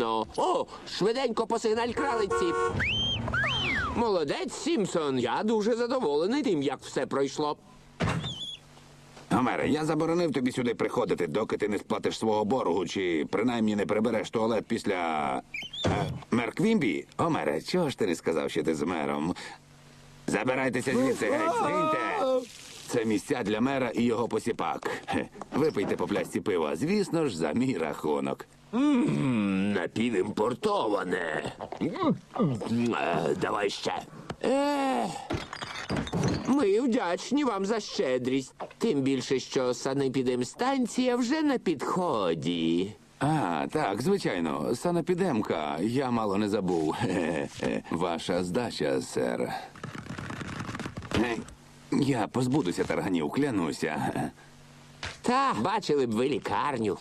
Ну, о, швиденько посигналь кралиці. Молодець, Сімсон. Я дуже задоволений тим, як все пройшло. Гомере, я заборонив тобі сюди приходити, доки ти не сплатиш свого боргу, чи принаймні не прибереш туалет після. Е, мер Квімбі? Гомере, чого ж ти не сказав, що ти з мером? Забирайтеся звідси, геть, згиньте! Це місця для мера і його посіпак. Хе, Випийте по плясці пива, звісно ж, за мій рахунок. Напівімпортоване. Е, Давай ще. Е, Ми вдячні вам за щедрість. Тим більше, що санепідемстанція вже на підході. А, так, звичайно, санепідемка. Я мало не забув. Ваша здача, сер. Я позбудуся тарганів, клянуся. Та, бачили б ви лікарню.